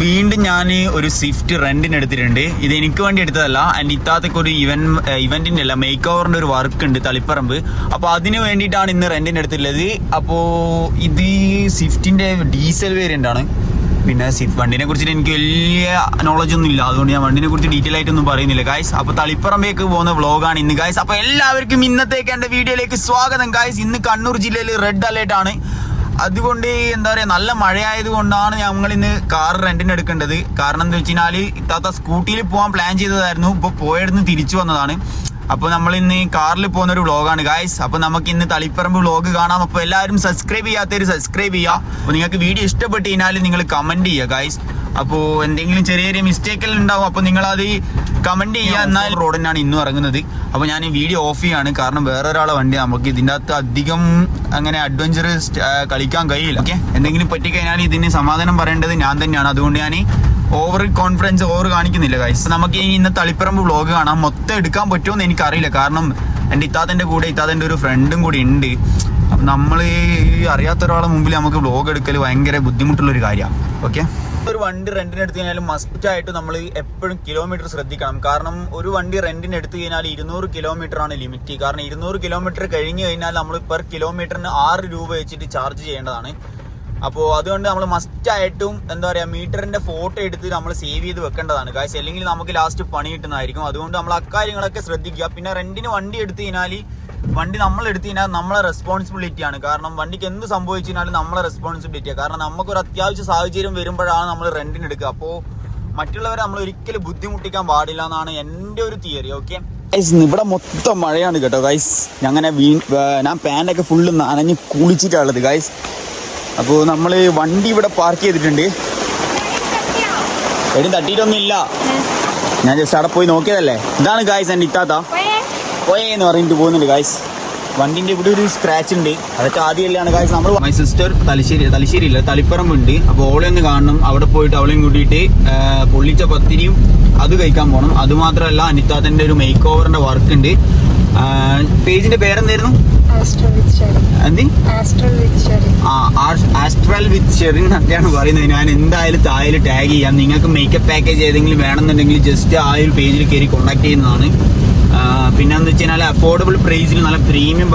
വീണ്ടും ഞാൻ ഒരു സ്വിഫ്റ്റ് റെന്റിന് എടുത്തിട്ടുണ്ട്. ഇത് എനിക്ക് വേണ്ടി എടുത്തതല്ല. ആൻഡ് ഇത്താത്തൊക്കെ ഒരു ഇവൻ ഇവന്റിന്റെ അല്ല മേക്ക് ഓവറിന്റെ ഒരു വർക്ക് ഉണ്ട് തളിപ്പറമ്പ്. അപ്പോൾ അതിന് വേണ്ടിയിട്ടാണ് ഇന്ന് റെന്റിന് എടുത്തിട്ടുള്ളത്. അപ്പോൾ ഇത് സ്വിഫ്റ്റിന്റെ ഡീസൽ വേരിയന്റ് ആണ്. പിന്നെ സ്വിഫ്റ്റ് വണ്ടിനെ കുറിച്ചിട്ട് എനിക്ക് വലിയ നോളജ് ഒന്നും ഇല്ല. അതുകൊണ്ട് ഞാൻ വണ്ടിനെ കുറിച്ച് ഡീറ്റെയിൽ ആയിട്ടൊന്നും പറയുന്നില്ല ഗായ്സ് അപ്പോൾ തളിപ്പറമ്പേക്ക് പോകുന്ന വ്ളോഗാണ് ഇന്ന് ഗായ്സ് അപ്പോൾ എല്ലാവർക്കും ഇന്നത്തേക്ക് എന്റെ വീഡിയോയിലേക്ക് സ്വാഗതം ഗായ്സ് ഇന്ന് കണ്ണൂർ ജില്ലയിൽ റെഡ് അലേർട്ട് ആണ്. അതുകൊണ്ട് എന്താ പറയുക നല്ല മഴയായത് കൊണ്ടാണ് ഞങ്ങൾ ഇന്ന് കാർ റെന്റിന് എടുക്കേണ്ടത്. കാരണം എന്താ വെച്ച് കഴിഞ്ഞാൽ ഇത്താത്ത സ്കൂട്ടിയിൽ പോകാൻ പ്ലാൻ ചെയ്തതായിരുന്നു. ഇപ്പോൾ പോയടുന്ന് തിരിച്ചു വന്നതാണ്. അപ്പോൾ നമ്മൾ ഇന്ന് കാറിൽ പോകുന്ന ഒരു വ്ളോഗാണ് ഗായ്സ് അപ്പോൾ നമുക്ക് ഇന്ന് തളിപ്പറമ്പ് വ്ളോഗ് കാണാം. അപ്പോൾ എല്ലാവരും സബ്സ്ക്രൈബ് ചെയ്യാത്തവർ സബ്സ്ക്രൈബ് ചെയ്യുക. അപ്പോൾ നിങ്ങൾക്ക് വീഡിയോ ഇഷ്ടപ്പെട്ട് കഴിഞ്ഞാൽ നിങ്ങൾ കമന്റ് ചെയ്യുക ഗായ്സ് അപ്പോൾ എന്തെങ്കിലും ചെറിയ ചെറിയ മിസ്റ്റേക്കുകൾ ഉണ്ടാവും അപ്പോൾ നിങ്ങളത് കമന്റ് ചെയ്യുക. എന്നാൽ റോഡിനാണ് ഇന്നും ഇറങ്ങുന്നത്. അപ്പോൾ ഞാൻ ഈ വീഡിയോ ഓഫ് ചെയ്യാണ്. കാരണം വേറെ ഒരാളെ വണ്ടി നമുക്ക് ഇതിന്റെ അകത്ത് അധികം അങ്ങനെ അഡ്വഞ്ചർ കളിക്കാൻ കഴിയില്ല. ഓക്കെ എന്തെങ്കിലും പറ്റിക്കഴിഞ്ഞാൽ ഇതിന് സമാധാനം പറയേണ്ടത് ഞാൻ തന്നെയാണ്. അതുകൊണ്ട് ഞാൻ ഓവർ കോൺഫിഡൻസ് ഓവർ കാണിക്കുന്നില്ല ഗൈസ് നമുക്ക് ഇനി ഇന്ന് തളിപ്പറമ്പ് വ്ളോഗ് കാണാം. മൊത്തം എടുക്കാൻ പറ്റുമോ എന്ന് എനിക്കറിയില്ല. കാരണം എന്റെ ഇത്താത്തന്റെ കൂടെ ഇത്താത്തന്റെ ഒരു ഫ്രണ്ടും കൂടി ഉണ്ട്. അപ്പം നമ്മൾ അറിയാത്ത ഒരാളെ മുമ്പിൽ നമുക്ക് വ്ളോഗ് എടുക്കൽ ഭയങ്കര ബുദ്ധിമുട്ടുള്ളൊരു കാര്യമാണ് ഓക്കെ ഒരു വണ്ടി റെന്റിന് എടുത്തു കഴിഞ്ഞാൽ മസ്റ്റ് ആയിട്ട് നമ്മൾ എപ്പോഴും കിലോമീറ്റർ ശ്രദ്ധിക്കണം. കാരണം ഒരു വണ്ടി റെന്റിന് എടുത്തു കഴിഞ്ഞാൽ ഇരുന്നൂറ് കിലോമീറ്റർ ആണ് ലിമിറ്റ് കാരണം ഇരുന്നൂറ് കിലോമീറ്റർ കഴിഞ്ഞ് കഴിഞ്ഞാൽ നമ്മൾ പെർ കിലോമീറ്ററിന് ആറ് രൂപ വെച്ചിട്ട് ചാർജ് ചെയ്യേണ്ടതാണ്. അപ്പോൾ അതുകൊണ്ട് നമ്മൾ മസ്റ്റ് ആയിട്ടും എന്താ പറയുക മീറ്ററിന്റെ ഫോട്ടോ എടുത്ത് നമ്മൾ സേവ് ചെയ്ത് വെക്കേണ്ടതാണ്. കാശ് അല്ലെങ്കിൽ നമുക്ക് ലാസ്റ്റ് പണി കിട്ടുന്നതായിരിക്കും. അതുകൊണ്ട് നമ്മൾ അക്കാര്യങ്ങളൊക്കെ ശ്രദ്ധിക്കുക. പിന്നെ റെന്റിന് വണ്ടി എടുത്തു കഴിഞ്ഞാൽ വണ്ടി നമ്മൾ എടുത്തു കഴിഞ്ഞാൽ നമ്മളെ റെസ്പോൺസിബിലിറ്റി ആണ്. കാരണം വണ്ടിക്ക് എന്ത് സംഭവിച്ചു കഴിഞ്ഞാലും നമ്മളെ റെസ്പോൺസിബിലിറ്റിയാണ് കാരണം നമുക്കൊരു അത്യാവശ്യ സാഹചര്യം വരുമ്പോഴാണ് നമ്മൾ റെന്റിന് എടുക്കുക. അപ്പോൾ മറ്റുള്ളവരെ നമ്മൾ ഒരിക്കലും ബുദ്ധിമുട്ടിക്കാൻ പാടില്ല എന്നാണ് എന്റെ ഒരു തിയറി ഓക്കെ ഇവിടെ മൊത്തം മഴയാണ് കേട്ടോ ഗൈസ് ഞങ്ങനെ വീ ഞാൻ പാന്റൊക്കെ ഫുള്ള് നനഞ്ഞ് കുളിച്ചിട്ടാണുള്ളത് ഗൈസ് അപ്പോൾ നമ്മൾ വണ്ടി ഇവിടെ പാർക്ക് ചെയ്തിട്ടുണ്ട്. എടി തട്ടിയിട്ടൊന്നും ഇല്ല ഞാൻ ജസ്റ്റ് അവിടെ പോയി നോക്കിയതല്ലേ? ഇതാണ് ഗായ്സ് എന്റെ ഇത്താത്ത. പോയേ എന്ന് പറഞ്ഞിട്ട് പോകുന്നുണ്ട് ഗായ്സ് വണ്ടിന്റെ ഇവിടെ ഒരു സ്ക്രാച്ച് ഉണ്ട്. അതൊക്കെ ആദ്യമല്ലാണ് ഗായ്സ് നമ്മൾ മൈ സിസ്റ്റർ തലശ്ശേരി തലശ്ശേരി ഇല്ല തളിപ്പറമ്പ് ഉണ്ട് അപ്പോൾ ഓളെ ഒന്ന് കാണണം. അവിടെ പോയിട്ട് അവളെയും കൂട്ടിയിട്ട് പൊള്ളിച്ച പത്തിരിയും അത് കഴിക്കാൻ പോകണം അതുമാത്രമല്ല അനിത്താത്തന്റെ ഒരു മേക്ക് ഓവറിന്റെ വർക്ക് ഉണ്ട്. പേജിന്റെ പേരെന്തായിരുന്നു? ആസ്ട്രൽ വിത്ത് ഷെറിൻ എന്നൊക്കെയാണ് പറയുന്നത്. ഞാൻ എന്തായാലും താഴെ ടാഗ് ചെയ്യാം. നിങ്ങൾക്ക് മേക്കപ്പ് പാക്കേജ് ഏതെങ്കിലും വേണമെന്നുണ്ടെങ്കിൽ ജസ്റ്റ് ആ ഒരു പേജിൽ കയറി കോൺടാക്ട് ചെയ്യുന്നതാണ്. ആ, പിന്നെ എന്ന് വെച്ച് കഴിഞ്ഞാൽ അഫോർഡബിൾ പ്രൈസിൽ നല്ല പ്രീമിയം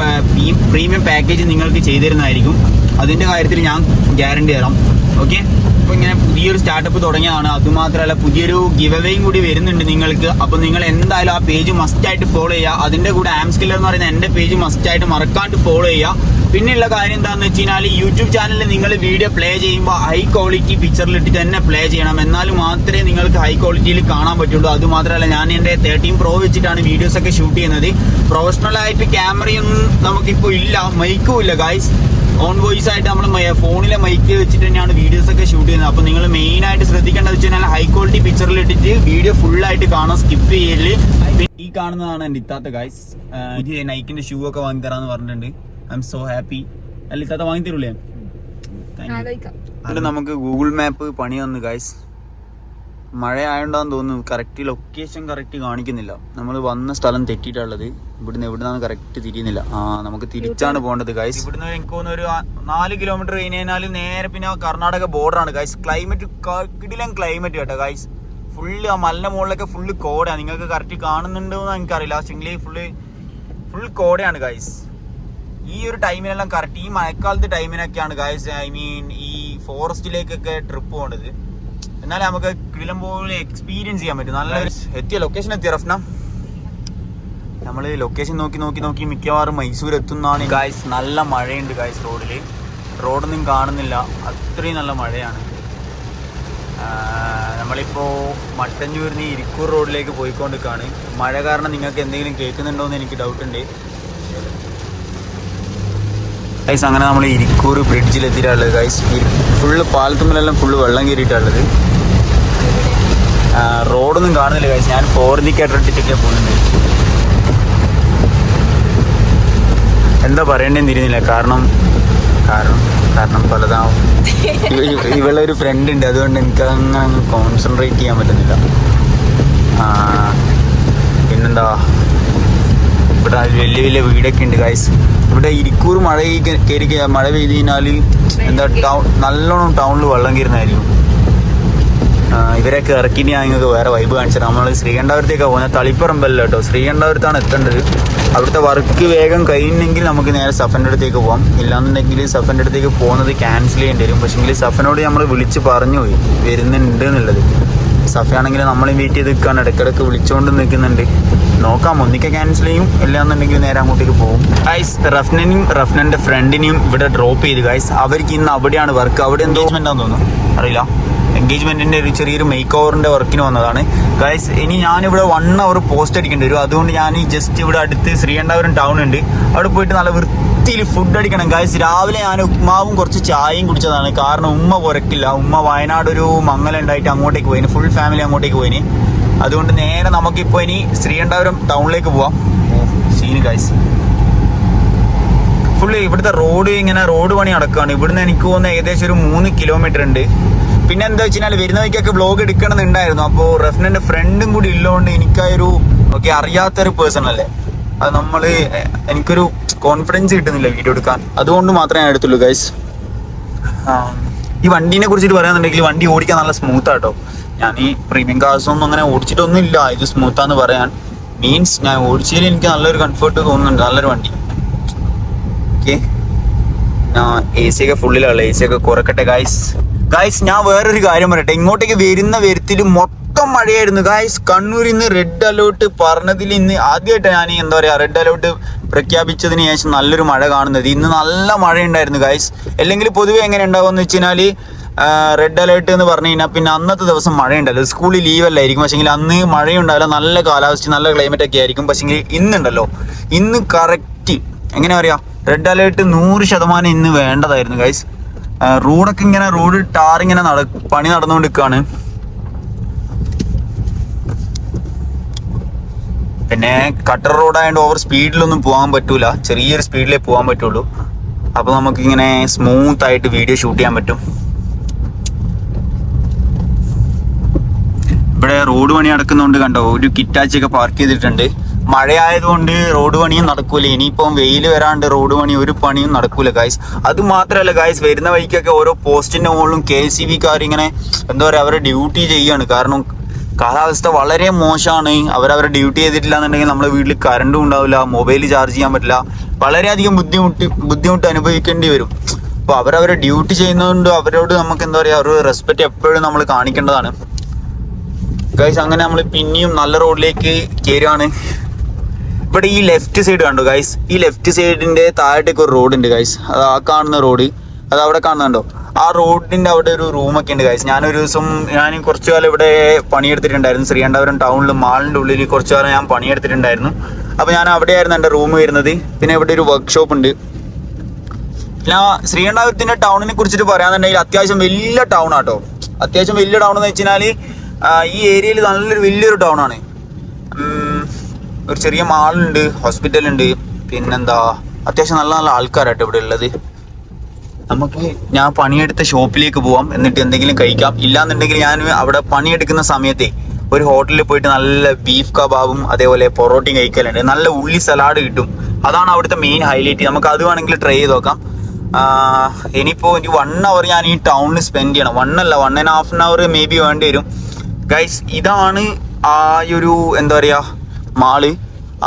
പ്രീമിയം പാക്കേജ് നിങ്ങൾക്ക് ചെയ്തു തരുന്നതായിരിക്കും അതിന്റെ കാര്യത്തിൽ ഞാൻ ഗ്യാരണ്ടി തരാം. ഓക്കെ അപ്പോൾ ഇങ്ങനെ പുതിയൊരു സ്റ്റാർട്ടപ്പ് തുടങ്ങിയതാണ്. അതുമാത്രമല്ല പുതിയൊരു ഗിവവേയും കൂടി വരുന്നുണ്ട് നിങ്ങൾക്ക്. അപ്പോൾ നിങ്ങൾ എന്തായാലും ആ പേജ് മസ്റ്റായിട്ട് ഫോളോ ചെയ്യുക. അതിന്റെ കൂടെ ആംസ്കില്ലർ എന്ന് പറയുന്ന എന്റെ പേജ് മസ്റ്റായിട്ട് മറക്കാണ്ട് ഫോളോ ചെയ്യുക. പിന്നെയുള്ള കാര്യം എന്താണെന്ന് വെച്ച് കഴിഞ്ഞാൽ യൂട്യൂബ് ചാനലിൽ നിങ്ങൾ വീഡിയോ പ്ലേ ചെയ്യുമ്പോൾ ഹൈ ക്വാളിറ്റി പിക്ചറിലിട്ട് തന്നെ പ്ലേ ചെയ്യണം. എന്നാൽ മാത്രമേ നിങ്ങൾക്ക് ഹൈ ക്വാളിറ്റിയിൽ കാണാൻ പറ്റുള്ളൂ. അതുമാത്രമല്ല ഞാൻ എന്റെ തേർട്ടീൻ പ്രോ വെച്ചിട്ടാണ് വീഡിയോസ് ഒക്കെ ഷൂട്ട് ചെയ്യുന്നത്. പ്രൊഫഷണൽ ആയിട്ട് ക്യാമറയൊന്നും നമുക്കിപ്പോൾ ഇല്ല. മൈക്കും ഇല്ല ഗൈസ് ഓൺ വോയിസ് ആയിട്ട് നമ്മൾ ഫോണിലെ മൈക്ക് വെച്ചിട്ട് തന്നെയാണ് വീഡിയോസ് ഒക്കെ ഷൂട്ട് ചെയ്യുന്നത്. അപ്പോൾ നിങ്ങൾ മെയിൻ ആയിട്ട് ശ്രദ്ധിക്കേണ്ടത് വെച്ച് കഴിഞ്ഞാൽ ഹൈ ക്വാളിറ്റി പിക്ചറിൽ ഇട്ടിട്ട് വീഡിയോ ഫുൾ ആയിട്ട് കാണാൻ സ്കിപ്പ് ചെയ്യൽ. ഈ കാണുന്നതാണ് എന്റെ ഇത്താത്ത ഗൈസ് ഇത് നൈക്കിന്റെ ഷൂ ഒക്കെ വാങ്ങി തരാന്ന് പറഞ്ഞിട്ടുണ്ട്. ഐ എം സോ ഹാപ്പി അല്ല ഇത്താത്ത വാങ്ങി തരൂലേ അതുകൊണ്ട് നമുക്ക് ഗൂഗിൾ മാപ്പ് പണി വന്നു ഗൈസ് മഴ ആയതുകൊണ്ടാന്ന് തോന്നുന്നു കറക്റ്റ് ലൊക്കേഷൻ കറക്റ്റ് കാണിക്കുന്നില്ല. നമ്മൾ വന്ന സ്ഥലം തെറ്റിയിട്ടുള്ളത്. ഇവിടുന്ന് എവിടുന്നാണ് കറക്റ്റ് തിരിയുന്നില്ല. ആ നമുക്ക് തിരിച്ചാണ് പോകേണ്ടത് ഗൈസ് ഇവിടുന്ന് എനിക്ക് തോന്നുന്നു ഒരു നാല് കിലോമീറ്റർ കഴിഞ്ഞ് കഴിഞ്ഞാൽ നേരെ പിന്നെ കർണാടക ബോർഡറാണ് ഗൈസ് ക്ലൈമറ്റ് കിടിലം ക്ലൈമറ്റ് കേട്ടോ ഗൈസ് ഫുള്ള് ആ മലിന്റെ മുകളിലൊക്കെ ഫുള്ള് കോടയാണ് നിങ്ങൾക്ക് കറക്റ്റ് കാണുന്നുണ്ടോ എന്ന് എനിക്കറിയില്ല. പക്ഷേ ഫുള്ള് ഫുൾ കോടയാണ് ഗൈസ് ഈ ഒരു ടൈമിനെല്ലാം കറക്റ്റ് ഈ മഴക്കാലത്ത് ടൈമിനൊക്കെയാണ് ഗായ്സ് ഐ മീൻ ഈ ഫോറസ്റ്റിലേക്കൊക്കെ ട്രിപ്പ് പോകേണ്ടത് എന്നാലും നമുക്ക് കിളമ്പോൾ എക്സ്പീരിയൻസ് ചെയ്യാൻ പറ്റും. നല്ല എത്തിയ? ലൊക്കേഷൻ എത്തിയ റഫ്ന? നമ്മൾ ലൊക്കേഷൻ നോക്കി നോക്കി നോക്കി മിക്കവാറും മൈസൂർ എത്തുന്നതാണ് ഗായ്സ് നല്ല മഴയുണ്ട് ഗായ്സ് റോഡിൽ റോഡൊന്നും കാണുന്നില്ല. അത്രയും നല്ല മഴയാണ്. നമ്മളിപ്പോൾ മട്ടഞ്ചൂരിൽ നിന്ന് ഇരിക്കൂർ റോഡിലേക്ക് പോയിക്കൊണ്ടിരിക്കുകയാണ് മഴ കാരണം നിങ്ങൾക്ക് എന്തെങ്കിലും കേൾക്കുന്നുണ്ടോ എന്ന് എനിക്ക് ഡൗട്ട് ഉണ്ട്. ഗൈസ് അങ്ങനെ നമ്മൾ ഇരിക്കൂർ ബ്രിഡ്ജിൽ എത്തിയിട്ടുള്ളത് ഗൈസ് ഫുള്ള് പാലത്തുമ്പിലെല്ലാം ഫുള്ള് വെള്ളം കയറിയിട്ടുള്ളത് റോഡൊന്നും കാണുന്നില്ല ഗൈസ് ഞാൻ ഫോർ ഇട്ടിട്ടൊക്കെ പോകുന്നുണ്ട് എന്താ പറയണ്ടേന്ന് തിരിഞ്ഞില്ല കാരണം കാരണം കാരണം പലതാവും. ഇവ- ഒരു ഫ്രണ്ട് ഉണ്ട്. അതുകൊണ്ട് എനിക്ക് അങ്ങനെ കോൺസെൻട്രേറ്റ് ചെയ്യാൻ പറ്റുന്നില്ല. പിന്നെന്താ? ഇവിടെ വലിയ വലിയ വീടൊക്കെ ഉണ്ട് ഗൈസ് ഇവിടെ ഇരിക്കൂർ മഴ കയറി മഴ പെയ്ത് കഴിഞ്ഞാൽ എന്താ ടൗൺ നല്ലോണം ടൗണിൽ വെള്ളം കയറുന്നതായിരിക്കും ഇവരൊക്കെ ഇറക്കിനി ഞാൻ വേറെ വൈബ് കാണിച്ചത്. നമ്മൾ ശ്രീകണ്ഠപുരത്തേക്ക് പോകുന്നത് തളിപ്പറമ്പല്ല കേട്ടോ. ശ്രീകണ്ഠപുരത്താണ് എത്തേണ്ടത്. അവിടുത്തെ വർക്ക് വേഗം കഴിയുന്നെങ്കിൽ നമുക്ക് നേരെ സഫന്റെ അടുത്തേക്ക് പോകാം ഇല്ലാന്നുണ്ടെങ്കിൽ സഫന്റെ അടുത്തേക്ക് പോകുന്നത് ക്യാൻസൽ ചെയ്യേണ്ടി വരും. പക്ഷേങ്കിൽ സഫനോട് നമ്മൾ വിളിച്ച് പറഞ്ഞു പോയി. വരുന്നുണ്ട് എന്നുള്ളത്. സഫയാണെങ്കിൽ നമ്മളെയും വെയിറ്റ് ചെയ്ത് നിൽക്കുകയാണ് ഇടയ്ക്കിടയ്ക്ക് വിളിച്ചുകൊണ്ട് നിൽക്കുന്നുണ്ട് നോക്കാം ഒന്നിക്കെ ക്യാൻസൽ ചെയ്യും. ഇല്ലാന്നുണ്ടെങ്കിൽ നേരെ അങ്ങോട്ടേക്ക് പോകും. ഗൈസ് റഫ്നനും റഫ്നന്റെ ഫ്രണ്ടിനെയും ഇവിടെ ഡ്രോപ്പ് ചെയ്ത്. ഗൈസ് അവർക്ക് ഇന്ന് അവിടെയാണ് വർക്ക് അവിടെ എന്തോ തോന്നുന്നു. അറിയില്ല. എൻഗേജ്മെന്റിന്റെ ഒരു ചെറിയൊരു മേക്ക് ഓവറിന്റെ വർക്കിന് വന്നതാണ്. ഗൈസ് ഇനി ഞാനിവിടെ വൺ അവർ പോസ്റ്റ് അടിക്കേണ്ടി വരും. അതുകൊണ്ട് ഞാൻ ജസ്റ്റ് ഇവിടെ അടുത്ത് ശ്രീകണ്ഠാപുരം ടൗൺ ഉണ്ട്. അവിടെ പോയിട്ട് നല്ല വൃത്തിയിൽ ഫുഡ് അടിക്കണം. ഗൈസ് രാവിലെ ഞാൻ ഉപ്മാവും കുറച്ച് ചായയും കുടിച്ചതാണ്. കാരണം ഉമ്മ പുരക്കില്ല. ഉമ്മ വയനാട് ഒരു മംഗലുണ്ടായിട്ട് അങ്ങോട്ടേക്ക് പോയിന്. ഫുൾ ഫാമിലി അങ്ങോട്ടേക്ക് പോയിന്. അതുകൊണ്ട് നേരെ നമുക്കിപ്പോൾ ഇനി ശ്രീകണ്ഠാപുരം ടൗണിലേക്ക് പോവാം. സീന് ഗൈസ് ഫുള്ള് ഇവിടുത്തെ റോഡ് ഇങ്ങനെ റോഡ് പണി നടക്കുകയാണ് ഇവിടുന്ന് എനിക്ക് തോന്നുന്നു ഏകദേശം ഒരു മൂന്ന് കിലോമീറ്റർ ഉണ്ട്. പിന്നെ എന്താ വെച്ചാൽ വരുന്ന വഴിക്കൊക്കെ ബ്ലോഗ് എടുക്കണമെന്നുണ്ടായിരുന്നു. അപ്പോൾ റഫ്നന്റെ ഫ്രണ്ടും കൂടി ഉള്ളതുകൊണ്ട് എനിക്കൊരു ഓക്കെ അറിയാത്തൊരു പേഴ്സൺ അല്ലേ? അത് നമ്മൾ എനിക്കൊരു കോൺഫിഡൻസ് കിട്ടുന്നില്ല വീഡിയോ എടുക്കാൻ. അതുകൊണ്ട് മാത്രമേ ഞാൻ എടുത്തുള്ളൂ ഗൈസ് ഈ വണ്ടീനെ കുറിച്ചിട്ട് പറയാന്നുണ്ടെങ്കിൽ വണ്ടി ഓടിക്കാൻ നല്ല സ്മൂത്ത് ആട്ടോ ഞാൻ ഈ പ്രീമിയം കാർസ് ഒന്നും അങ്ങനെ ഓടിച്ചിട്ടൊന്നും ഇല്ല ഇത് സ്മൂത്താന്ന് പറയാൻ. മീൻസ് ഞാൻ ഓടിച്ചതിൽ എനിക്ക് നല്ലൊരു കംഫർട്ട് തോന്നുന്നുണ്ട്. നല്ലൊരു വണ്ടി. ഓക്കെ എ സി ഒക്കെ ഫുള്ളിലുള്ള എ സി ഒക്കെ കുറക്കട്ടെ ഗായ്സ് ഗായ്സ് ഞാൻ വേറൊരു കാര്യം പറയട്ടെ. ഇങ്ങോട്ടേക്ക് വരുന്ന വരുത്തിൽ മൊത്തം മഴയായിരുന്നു. ഗായ്സ് കണ്ണൂരിൽ നിന്ന് റെഡ് അലേർട്ട് പറഞ്ഞതിൽ ഇന്ന് ആദ്യമായിട്ട് ഞാൻ എന്താ പറയുക റെഡ് അലേർട്ട് പ്രഖ്യാപിച്ചതിന് ശേഷം നല്ലൊരു മഴ കാണുന്നത്. ഇന്ന് നല്ല മഴ ഉണ്ടായിരുന്നു ഗായ്സ് അല്ലെങ്കിൽ പൊതുവെ എങ്ങനെ ഉണ്ടാവുമെന്ന് വെച്ച് കഴിഞ്ഞാൽ റെഡ് അലേർട്ട് എന്ന് പറഞ്ഞു കഴിഞ്ഞാൽ പിന്നെ അന്നത്തെ ദിവസം മഴ ഉണ്ടല്ലോ സ്കൂളിൽ ലീവ് അല്ലായിരിക്കും. പക്ഷേ അന്ന് മഴയുണ്ടാവില്ല നല്ല കാലാവസ്ഥ നല്ല ക്ലൈമറ്റ് ഒക്കെ ആയിരിക്കും. പക്ഷേ ഇന്നുണ്ടല്ലോ. ഇന്ന് കറക്റ്റ് എങ്ങനെ പറയാ? റെഡ് അലേർട്ട് നൂറ് ശതമാനം ഇന്ന് വേണ്ടതായിരുന്നു ഗൈസ് റോഡൊക്കെ ഇങ്ങനെ റോഡ് ടാർ ഇങ്ങനെ നട പണി നടന്നുകൊണ്ടിരിക്കുകയാണ് പിന്നെ കട്ടർ റോഡായതുകൊണ്ട് ഓവർ സ്പീഡിലൊന്നും പോകാൻ പറ്റൂല. ചെറിയൊരു സ്പീഡിലേ പോകാൻ പറ്റുള്ളൂ. അപ്പോൾ നമുക്കിങ്ങനെ സ്മൂത്ത് ആയിട്ട് വീഡിയോ ഷൂട്ട് ചെയ്യാൻ പറ്റും. ഇവിടെ റോഡ് പണി നടക്കുന്നതുകൊണ്ട് കണ്ടോ ഒരു കിറ്റാച്ചി ഒക്കെ പാർക്ക് ചെയ്തിട്ടുണ്ട്. മഴയായതുകൊണ്ട് റോഡ് പണിയും നടക്കൂല. ഇനിയിപ്പം വെയിൽ വരാണ്ട് റോഡ് പണി ഒരു പണിയും നടക്കൂല ഗായ്സ് അത് മാത്രമല്ല ഗായ്സ് വരുന്ന വഴിക്കൊക്കെ ഓരോ പോസ്റ്റിന്റെ മുകളിലും കെ സി ബിക്കാർ ഇങ്ങനെ എന്താ പറയുക അവരുടെ ഡ്യൂട്ടി ചെയ്യാണ്. കാരണം കാലാവസ്ഥ വളരെ മോശമാണ്. അവരവരുടെ ഡ്യൂട്ടി ചെയ്തിട്ടില്ല എന്നുണ്ടെങ്കിൽ നമ്മുടെ വീട്ടിൽ കറണ്ടും ഉണ്ടാവില്ല മൊബൈൽ ചാർജ് ചെയ്യാൻ പറ്റില്ല. വളരെയധികം ബുദ്ധിമുട്ട് ബുദ്ധിമുട്ട് അനുഭവിക്കേണ്ടി വരും. അപ്പോൾ അവരവരെ ഡ്യൂട്ടി ചെയ്യുന്നതുകൊണ്ട് അവരോട് നമുക്ക് എന്താ പറയുക ഒരു റെസ്പെക്റ്റ് എപ്പോഴും നമ്മൾ കാണിക്കേണ്ടതാണ്. ഗൈസ് അങ്ങനെ നമ്മൾ പിന്നെയും നല്ല റോഡിലേക്ക് കയറുകയാണ് ഇവിടെ ഈ ലെഫ്റ്റ് സൈഡ് കണ്ടു ഗൈസ് ഈ ലെഫ്റ്റ് സൈഡിന്റെ താഴത്തേക്ക് ഒരു റോഡ് ഉണ്ട് ഗൈസ് അത് ആ കാണുന്ന റോഡ്. അത് അവിടെ കാണുന്നുണ്ടോ? ആ റോഡിന്റെ അവിടെ ഒരു റൂമൊക്കെ ഉണ്ട് ഗൈസ് ഞാനൊരു ദിവസം ഞാൻ കുറച്ചു കാലം ഇവിടെ പണിയെടുത്തിട്ടുണ്ടായിരുന്നു. ശ്രീകണ്ഠപുരം ടൗണിൽ മാളിന്റെ ഉള്ളിൽ കുറച്ചു കാലം ഞാൻ പണിയെടുത്തിട്ടുണ്ടായിരുന്നു. അപ്പോൾ ഞാൻ അവിടെയായിരുന്നു എന്റെ റൂം വരുന്നത്. പിന്നെ ഇവിടെ ഒരു വർക്ക്ഷോപ്പ് ഉണ്ട്. പിന്നെ ശ്രീകണ്ഠപുരത്തിന്റെ ടൗണിനെ കുറിച്ചിട്ട് പറയാന്നുണ്ടെങ്കിൽ അത്യാവശ്യം വലിയ ടൗൺ ആട്ടോ. അത്യാവശ്യം വലിയ ടൗൺ എന്ന് വെച്ചാൽ ഈ ഏരിയയിൽ നല്ലൊരു വലിയൊരു ടൗൺ ആണ്. ഒരു ചെറിയ മാളുണ്ട് ഹോസ്പിറ്റൽ ഉണ്ട്. പിന്നെന്താ അത്യാവശ്യം നല്ല നല്ല ആൾക്കാരായിട്ട് ഇവിടെ ഉള്ളത്. നമുക്ക് ഞാൻ പണിയെടുത്ത ഷോപ്പിലേക്ക് പോവാം എന്നിട്ട് എന്തെങ്കിലും കഴിക്കാം. ഇല്ലാന്നുണ്ടെങ്കിൽ ഞാൻ അവിടെ പണിയെടുക്കുന്ന സമയത്തെ ഒരു ഹോട്ടലിൽ പോയിട്ട് നല്ല ബീഫ് കബാബും അതേപോലെ പൊറോട്ടയും കഴിക്കലുണ്ട്. നല്ല ഉള്ളി സലാഡ് കിട്ടും. അതാണ് അവിടുത്തെ മെയിൻ ഹൈലൈറ്റ് നമുക്ക് അത് വേണമെങ്കിൽ ട്രൈ ചെയ്ത് നോക്കാം. ഇനിയിപ്പോൾ എനിക്ക് വൺ അവർ ഞാൻ ഈ ടൗണിൽ സ്പെൻഡ് ചെയ്യണം. വൺ അല്ല one and half an hour maybe വേണ്ടി വരും. ഗൈസ് ഇതാണ് ആ ഒരു എന്താ പറയുക മാൾ.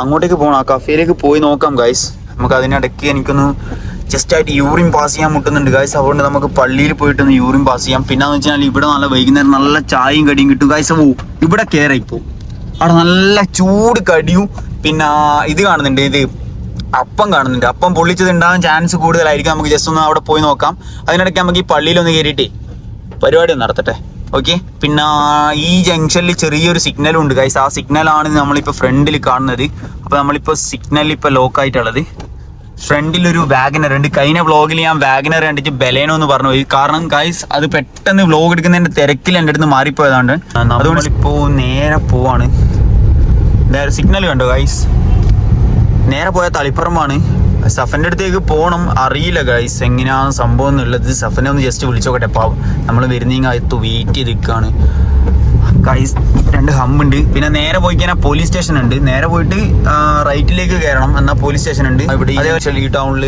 അങ്ങോട്ടേക്ക് പോകണം ആ കഫേയിലേക്ക് പോയി നോക്കാം ഗൈസ് നമുക്ക് അതിനിടയ്ക്ക് എനിക്കൊന്ന് ജസ്റ്റ് ആയിട്ട് യൂറിൻ പാസ് ചെയ്യാൻ മുട്ടുന്നുണ്ട് ഗൈസ് അതുകൊണ്ട് നമുക്ക് പള്ളിയിൽ പോയിട്ടൊന്ന് യൂറിൻ പാസ് ചെയ്യാം. പിന്നെ എന്ന് വെച്ചാൽ ഇവിടെ നല്ല വൈകുന്നേരം നല്ല ചായയും കടിയും കിട്ടും. ഗൈസ് പോ ഇവിടെ കയറി ഇപ്പോൾ അവിടെ നല്ല ചൂട് കടിയും പിന്നെ ഇത് കാണുന്നുണ്ട് ഇത് അപ്പം കാണുന്നുണ്ട്. അപ്പം പൊള്ളിച്ചത് ഉണ്ടാകാൻ ചാൻസ് കൂടുതലായിരിക്കും. നമുക്ക് ജസ്റ്റ് ഒന്ന് അവിടെ പോയി നോക്കാം. അതിനിടയ്ക്ക് നമുക്ക് ഈ പള്ളിയിലൊന്ന് കയറിയിട്ടേ പരിപാടി ഒന്ന് നടത്തട്ടെ. ഓക്കെ പിന്നെ ഈ ജംഗ്ഷനിൽ ചെറിയൊരു സിഗ്നലും ഉണ്ട് ഗൈസ് ആ സിഗ്നലാണ് നമ്മളിപ്പോൾ ഫ്രണ്ടിൽ കാണുന്നത്. അപ്പോൾ നമ്മളിപ്പോൾ സിഗ്നൽ ഇപ്പോൾ ലോക്ക് ആയിട്ടുള്ളത്. ഫ്രണ്ടിൽ ഒരു വാഗനർ ഉണ്ട്. കഴിഞ്ഞ വ്ളോഗിൽ ഞാൻ വാഗനർ കണ്ടിട്ട് ബലേനോ എന്ന് പറഞ്ഞു. കാരണം ഗൈസ് അത് പെട്ടെന്ന് വ്ളോഗ് എടുക്കുന്നതിന്റെ തിരക്കിൽ എന്റെ അടുത്ത് മാറിപ്പോയതാണ് അതുകൊണ്ട് ഇപ്പോൾ നേരെ പോവാണ്. സിഗ്നൽ കണ്ടോ ഗൈസ് നേരെ പോയ തളിപ്പുറമാണ്. സഫന്റെ അടുത്തേക്ക് പോകണം അറിയില്ല ഗൈസ് എങ്ങനെയാണ് സംഭവം എന്നുള്ളത്. സഫനെ ഒന്ന് ജസ്റ്റ് വിളിച്ചോക്കട്ടെ പാവം നമ്മൾ വരുന്നതിനകത്ത് വെയിറ്റ് ചെയ്ത് നിൽക്കുകയാണ് ഗൈസ് രണ്ട് ഹമ്പുണ്ട് പിന്നെ നേരെ പോയി കഴിഞ്ഞാൽ പോലീസ് സ്റ്റേഷൻ ഉണ്ട്. നേരെ പോയിട്ട് റൈറ്റിലേക്ക് കയറണം എന്നാൽ പോലീസ് സ്റ്റേഷൻ ഉണ്ട്. ഇവിടെ ഈ ടൗണിൽ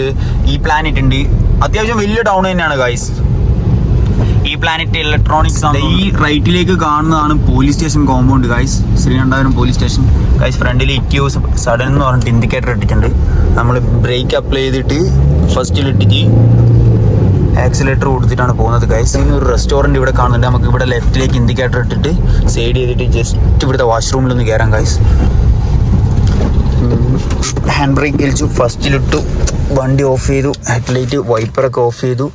ഈ പ്ലാനറ്റ് ഉണ്ട്. അത്യാവശ്യം വലിയ ടൗൺ തന്നെയാണ് ഗൈസ് ഈ പ്ലാനറ്റ് ഇലക്ട്രോണിക്സ് ആണ് ഈ റൈറ്റിലേക്ക് കാണുന്നതാണ് police station compound guys Sreekandapuram police station guys ഫ്രണ്ടിൽ ഇറ്റ്യൂസ് സഡൻ എന്ന് പറഞ്ഞിട്ട് ഇൻഡിക്കേറ്റർ ഇട്ടിട്ടുണ്ട്. നമ്മൾ ബ്രേക്ക് അപ്ലൈ ചെയ്തിട്ട് ഫസ്റ്റിൽ ഇട്ടിട്ട് ആക്സിലേറ്റർ കൊടുത്തിട്ടാണ് പോകുന്നത് ഗൈസ് ഒരു റെസ്റ്റോറന്റ് ഇവിടെ കാണുന്നുണ്ട്. നമുക്ക് ഇവിടെ ലെഫ്റ്റിലേക്ക് ഇൻഡിക്കേറ്റർ ഇട്ടിട്ട് സൈഡ് ചെയ്തിട്ട് ജസ്റ്റ് ഇവിടുത്തെ വാഷ്റൂമിലൊന്ന് കയറാം ഗൈസ് ഹാൻഡ് ബ്രേക്ക് വലിച്ചു. ഫസ്റ്റിലിട്ടു വണ്ടി ഓഫ് ചെയ്തു. ഹെഡ്ലൈറ്റ് വൈപ്പറൊക്കെ ഓഫ് ചെയ്തു.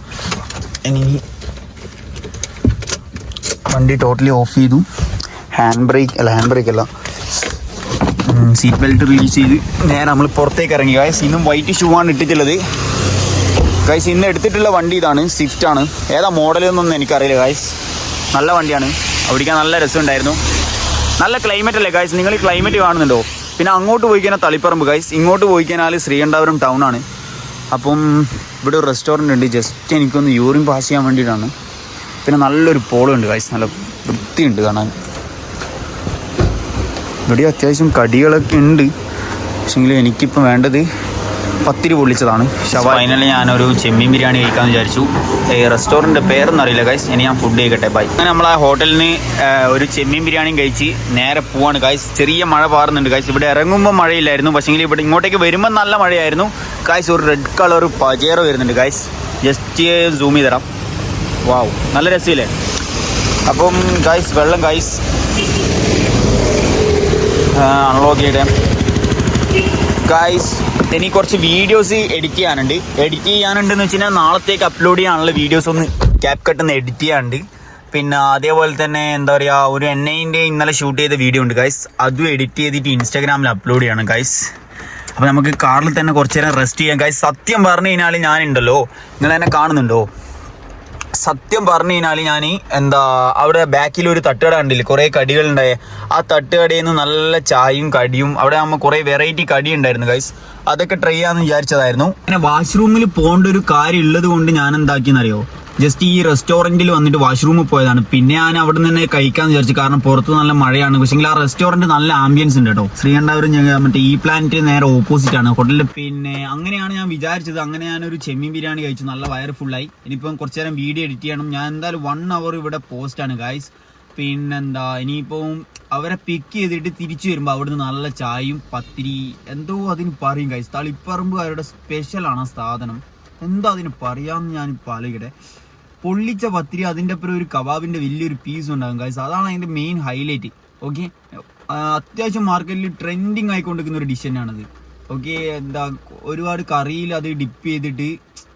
ഇനി വണ്ടി ടോട്ടലി ഓഫ് ചെയ്തു. ഹാൻഡ് ബ്രേക്ക് അല്ല ഹാൻഡ് ബ്രേക്ക് അല്ല. സീറ്റ് ബെൽറ്റ് റിലീസ് ചെയ്ത് നേരെ നമ്മൾ പുറത്തേക്ക് ഇറങ്ങി. ഗൈസ് ഇന്നും വൈറ്റ് ഷൂ ആണ് ഇട്ടിട്ടുള്ളത്. ഗൈസ് ഇന്ന് എടുത്തിട്ടുള്ള വണ്ടി ഇതാണ് സ്വിഫ്റ്റ് ആണ്. ഏതാ മോഡൽ എന്നൊന്നും എനിക്കറിയില്ല ഗൈസ് നല്ല വണ്ടിയാണ്. അവിടിക്കാൻ നല്ല രസമുണ്ടായിരുന്നു. നല്ല ക്ലൈമറ്റ് അല്ലേ ഗായ്സ് നിങ്ങൾ ഈ ക്ലൈമറ്റ് കാണുന്നുണ്ടോ? പിന്നെ അങ്ങോട്ട് പോയി കഴിഞ്ഞാൽ തളിപ്പറമ്പ് ഗായ്സ് ഇങ്ങോട്ട് പോയി കഴിഞ്ഞാൽ ശ്രീകണ്ഠാപുരം ടൗൺ ആണ്. അപ്പം ഇവിടെ ഒരു റെസ്റ്റോറന്റ് ഉണ്ട്. ജസ്റ്റ് എനിക്കൊന്ന് യൂറിൻ പാസ് ചെയ്യാൻ വേണ്ടിയിട്ടാണ്. പിന്നെ നല്ലൊരു പോളം ഉണ്ട് ഗൈസ് നല്ല വൃത്തിയുണ്ട് കാണാൻ. ഇവിടെ അത്യാവശ്യം കടികളൊക്കെ ഉണ്ട്. പക്ഷെങ്കിൽ എനിക്കിപ്പോൾ വേണ്ടത് പത്തിരി പൊള്ളിച്ചതാണ്. ഫൈനലി ഞാനൊരു ചെമ്മീൻ ബിരിയാണി കഴിക്കാമെന്ന് വിചാരിച്ചു. ഈ റെസ്റ്റോറന്റ് പേരൊന്നും അറിയില്ല ഗൈസ് ഇനി ഞാൻ ഫുഡ് കഴിക്കട്ടെ. ബൈ അങ്ങനെ നമ്മൾ ആ ഹോട്ടലിന് ഒരു ചെമ്മീൻ ബിരിയാണിയും കഴിച്ച് നേരെ പോവാണ് ഗൈസ് ചെറിയ മഴ പാറുന്നുണ്ട് ഗൈസ് ഇവിടെ ഇറങ്ങുമ്പോൾ മഴയില്ലായിരുന്നു. പക്ഷേ ഇവിടെ ഇങ്ങോട്ടേക്ക് വരുമ്പോൾ നല്ല മഴയായിരുന്നു. ഗൈസ് ഒരു റെഡ് കളർ പജേറോ വരുന്നുണ്ട് ഗൈസ് ജസ്റ്റ് സൂം ചെയ്ത് തരാം. വാവ് നല്ല രസമില്ലേ? അപ്പം ഗൈസ് വെള്ളം ഗൈസ് അൺലോക്ക് ചെയ്തേ ഗൈസ് എനിക്ക് കുറച്ച് വീഡിയോസ് എഡിറ്റ് ചെയ്യാനുണ്ട്. എഡിറ്റ് ചെയ്യാനുണ്ടെന്ന് വെച്ച് കഴിഞ്ഞാൽ നാളത്തേക്ക് അപ്ലോഡ് ചെയ്യാനുള്ള വീഡിയോസ് ഒന്ന് ക്യാപ് കട്ട് ഒന്ന് എഡിറ്റ് ചെയ്യാനുണ്ട്. പിന്നെ അതേപോലെ തന്നെ എന്താ പറയുക ഒരു എൻ ഐന്റെ ഇന്നലെ ഷൂട്ട് ചെയ്ത വീഡിയോ ഉണ്ട് ഗൈസ് അതും എഡിറ്റ് ചെയ്തിട്ട് ഇൻസ്റ്റാഗ്രാമിൽ അപ്ലോഡ് ചെയ്യണം ഗൈസ് അപ്പോൾ നമുക്ക് കാറിൽ തന്നെ കുറച്ച് നേരം റെസ്റ്റ് ചെയ്യാം ഗൈസ് സത്യം പറഞ്ഞു കഴിഞ്ഞാൽ ഞാനുണ്ടല്ലോ. നിങ്ങൾ എന്നെ കാണുന്നുണ്ടോ? സത്യം പറഞ്ഞു കഴിഞ്ഞാൽ ഞാൻ എന്താ അവിടെ ബാക്കിൽ ഒരു തട്ടുകട ഉണ്ടല്ലേ കുറേ കടികളുണ്ടായേ ആ തട്ടുകടയിൽ നിന്ന് നല്ല ചായയും കടിയും അവിടെ ആകുമ്പോൾ കുറേ വെറൈറ്റി കടി ഉണ്ടായിരുന്നു ഗൈസ് അതൊക്കെ ട്രൈ ചെയ്യാമെന്ന് വിചാരിച്ചതായിരുന്നു. പിന്നെ വാഷ്റൂമിൽ പോകേണ്ട ഒരു കാര്യം ഉള്ളത് കൊണ്ട് ഞാൻ എന്താക്കിയെന്നറിയോ ജസ്റ്റ് ഈ റെസ്റ്റോറന്റിൽ വന്നിട്ട് വാഷ്റൂമിൽ പോയതാണ്. പിന്നെ ഞാൻ അവിടെ നിന്ന് കഴിക്കാന്ന് വിചാരിച്ചു കാരണം പുറത്ത് നല്ല മഴയാണ്. പക്ഷേ ആ റെസ്റ്റോറന്റ് നല്ല ആംബിയൻസ് ഉണ്ട് കേട്ടോ. ശ്രീകണ്ഠാപുരം മറ്റേ ഈ പ്ലാന്റ് നേരെ ഓപ്പോസിറ്റ് ആണ്. ഹോട്ടലിൽ പിന്നെ അങ്ങനെയാണ് ഞാൻ വിചാരിച്ചത്. അങ്ങനെ ഞാൻ ഒരു ചെമ്മീൻ ബിരിയാണി കഴിച്ചു. നല്ല വയറ് ഫുള്ളായി ഇനിയിപ്പം കുറച്ച് നേരം വീഡിയോ എഡിറ്റ് ചെയ്യണം. ഞാൻ എന്തായാലും വൺ അവർ ഇവിടെ പോസ്റ്റ് ആണ് ഗായ്സ് പിന്നെന്താ ഇനിയിപ്പം അവരെ പിക്ക് ചെയ്തിട്ട് തിരിച്ചു വരുമ്പോൾ അവിടുന്ന് നല്ല ചായയും പത്തിരി എന്തോ അതിന് പറയും ഗൈസ് തളിപ്പറമ്പുകാരുടെ സ്പെഷ്യലാണ് ആ സാധനം. എന്തോ അതിന് പറയാമെന്ന് ഞാൻ പാലയുടെ പൊള്ളിച്ച പത്തിരി അതിന്റെ അപ്പുറം ഒരു കബാബിന്റെ വലിയൊരു പീസ് ഉണ്ടാകും ഗൈസ് അതാണ് അതിന്റെ മെയിൻ ഹൈലൈറ്റ് ഓക്കെ അത്യാവശ്യം മാർക്കറ്റിൽ ട്രെൻഡിങ് ആയിക്കൊണ്ടിരിക്കുന്ന ഒരു ഡിഷ് തന്നെയാണത്. ഓക്കെ എന്താ ഒരുപാട് കറിയിൽ അത് ഡിപ്പ് ചെയ്തിട്ട്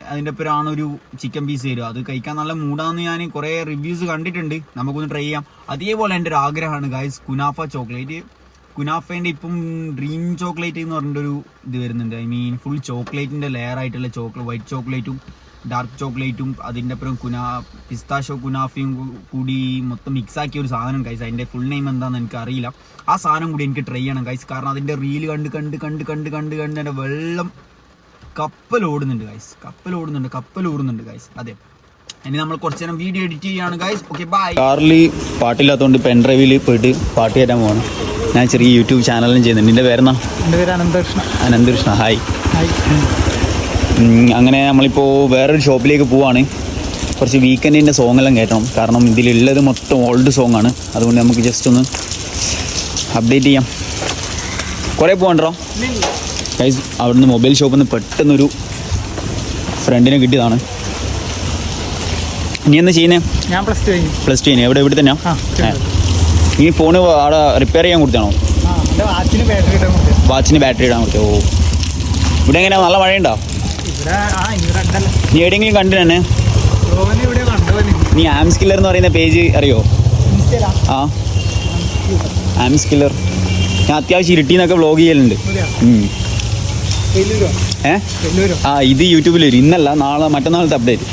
അതിന്റെ അപ്പുറമാണ് ഒരു ചിക്കൻ പീസ് തരും അത് കഴിക്കാൻ നല്ല മൂടാന്ന് ഞാൻ കുറേ റിവ്യൂസ് കണ്ടിട്ടുണ്ട്. നമുക്കൊന്ന് ട്രൈ ചെയ്യാം. അതേപോലെ എന്റെ ഒരു ആഗ്രഹമാണ് ഗായ്സ് കുനാഫ ചോക്ലേറ്റ്. കുനാഫേന്റെ ഇപ്പം ഡ്രീം ചോക്ലേറ്റ് എന്ന് പറഞ്ഞിട്ടൊരു ഇത് വരുന്നുണ്ട്. ഐ മീൻ ഫുൾ ചോക്ലേറ്റിന്റെ ലെയർ ആയിട്ടുള്ള ചോക്ലേറ്റ് വൈറ്റ് ചോക്ലേറ്റും ഡാർക്ക് ചോക്ലേറ്റും അതിന്റെ അപ്പുറം കുനാ പിസ്താഷോ കുനാഫിയും കൂടി മൊത്തം മിക്സ് ആക്കിയ ഒരു സാധനം കൈസ് അതിന്റെ ഫുൾ നെയിം എന്താണെന്ന് എനിക്ക് അറിയില്ല. ആ സാധനം കൂടി എനിക്ക് ട്രൈ ചെയ്യണം കൈസ് കാരണം അതിന്റെ റീൽ കണ്ട് കണ്ട് കണ്ട് കണ്ട് കണ്ട് കണ്ട് എന്റെ വെള്ളം കപ്പൽ ഓടുന്നുണ്ട് ഗൈസ് കപ്പൽ ഓടുന്നുണ്ട് കപ്പൽ ഓടുന്നുണ്ട് ഗൈസ് അതെ. ഇനി നമ്മൾ കുറച്ച് നേരം വീഡിയോ എഡിറ്റ് ചെയ്യാണ് ഗൈസ് ഓക്കെ ബൈ കാറിൽ പാട്ടില്ലാത്തതുകൊണ്ട് പെൻ ഡ്രൈവിൽ പോയിട്ട് പാട്ട് കയറ്റാൻ പോകണം ഞാൻ ചെറിയ യൂട്യൂബ് ചാനലും ചെയ്യുന്നുണ്ട്. നിന്റെ പേരെന്നാ എന്റെ പേര് അനന്തകൃഷ്ണ. അനന്തകൃഷ്ണ. ഹായ് ഹായ് അങ്ങനെ നമ്മളിപ്പോൾ വേറൊരു ഷോപ്പിലേക്ക് പോവാണ്. കുറച്ച് വീക്കെൻഡിന്റെ സോങ്ങെല്ലാം കേട്ടണം. കാരണം ഇതിലുള്ളത് മൊത്തം ഓൾഡ് സോങ് ആണ്. അതുകൊണ്ട് നമുക്ക് ജസ്റ്റ് ഒന്ന് അപ്ഡേറ്റ് ചെയ്യാം. കുറേ പോകണ്ടോ ഗൈസ് അവിടുന്ന് മൊബൈൽ ഷോപ്പിൽ നിന്ന് പെട്ടെന്നൊരു ഫ്രണ്ടിനെ കിട്ടിയതാണ്. നീ എന്താ ചെയ്യുന്നേ? ഞാൻ പ്ലസ് ടു കഴിഞ്ഞു. പ്ലസ് ടു കഴിഞ്ഞു. എവിടെ ഇവിടെ തന്നെയാ. ഈ ഫോണ് അവിടെ റിപ്പയർ ചെയ്യാൻ കൊടുത്താണോ വാച്ചിന് ബാറ്ററി ഇടാൻ കൊടുത്തോ ഓ. ഇവിടെ എങ്ങനെയാ? നല്ല മഴയുണ്ടോ? നീ എവിടെയെങ്കിലും കണ്ടു തന്നെ? ഓവന് ഇവിടെ കണ്ടവന് നീ ആംസ് കില്ലർ എന്ന് പറയുന്ന പേജ് അറിയോ? ആ. Arms killer. ഞാൻ അത്യാവശ്യം ഇരുട്ടിന്നൊക്കെ വ്ളോഗ് ചെയ്യലുണ്ട്. ഏ? ആ ഇത് യൂട്യൂബിൽ വരും. ഇന്നല്ല നാളെ മറ്റന്നാളത്തെ അപ്ഡേറ്റ്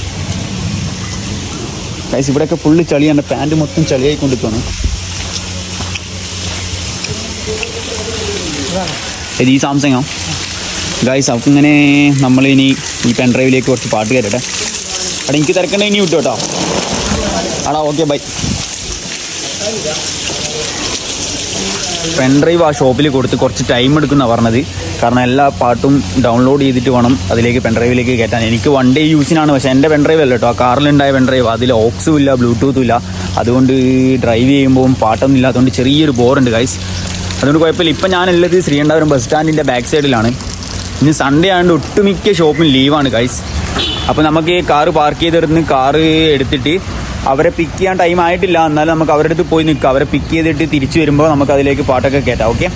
കൈസ് ഇവിടെയൊക്കെ ഫുള്ള് ചളി എന്റെ പാന്റ് മൊത്തം ചളിയായിക്കൊണ്ടിരിക്കുകയാണ് കൊണ്ടിരിക്കുന്നു ഇത് ഈ സാംസങ് ഗൈസ് അവർക്ക് നമ്മൾ നമ്മളിനി ഈ പെൻ ഡ്രൈവിലേക്ക് കുറച്ച് പാട്ട് കയറട്ടെ അവിടെ എനിക്ക് തിരക്കണ്ട ഇനി വിട്ടു കേട്ടോ. ആടാ ഓക്കെ ബൈ പെൺഡ്രൈവ് ആ ഷോപ്പിൽ കൊടുത്ത് കുറച്ച് ടൈം എടുക്കുന്ന പറഞ്ഞത്. കാരണം എല്ലാ പാട്ടും ഡൗൺലോഡ് ചെയ്തിട്ട് വേണം അതിലേക്ക് പെൺഡ്രൈവിലേക്ക് കയറ്റാൻ. എനിക്ക് വൺ ഡേ യൂസിനാണ് പക്ഷേ എന്റെ പെൺഡ്രൈവ് അല്ല കേട്ടോ. ആ കാറിലുണ്ടായ പെൺഡ്രൈവ് അതിൽ ഓക്സും ഇല്ല ബ്ലൂടൂത്തും ഇല്ല. അതുകൊണ്ട് ഡ്രൈവ് ചെയ്യുമ്പോൾ പാട്ടൊന്നും ഇല്ലാത്തതുകൊണ്ട് ചെറിയൊരു ബോറുണ്ട് ഗൈസ് അതുകൊണ്ട് കുഴപ്പമില്ല. ഇപ്പം ഞാനുള്ളത് ശ്രീകണ്ഠപുരം ബസ് സ്റ്റാൻഡിന്റെ ബാക്ക് സൈഡിലാണ് ഇന്ന് സൺഡേ ആയതുകൊണ്ട് ഒട്ടുമിക്ക ഷോപ്പും ലീവാണ് ഗൈസ് അപ്പോൾ നമുക്ക് കാറ് പാർക്ക് ചെയ്തിരുന്ന് കാറ് എടുത്തിട്ട് അവരെ പിക്ക് ചെയ്യാൻ ടൈം ആയിട്ടില്ല. എന്നാലും നമുക്ക് അവരുടെ അടുത്ത് പോയി നിൽക്കാം. അവരെ പിക്ക് ചെയ്തിട്ട് തിരിച്ചു വരുമ്പോൾ നമുക്ക് അതിലേക്ക് പാട്ടൊക്കെ കേട്ടാം ഓക്കെ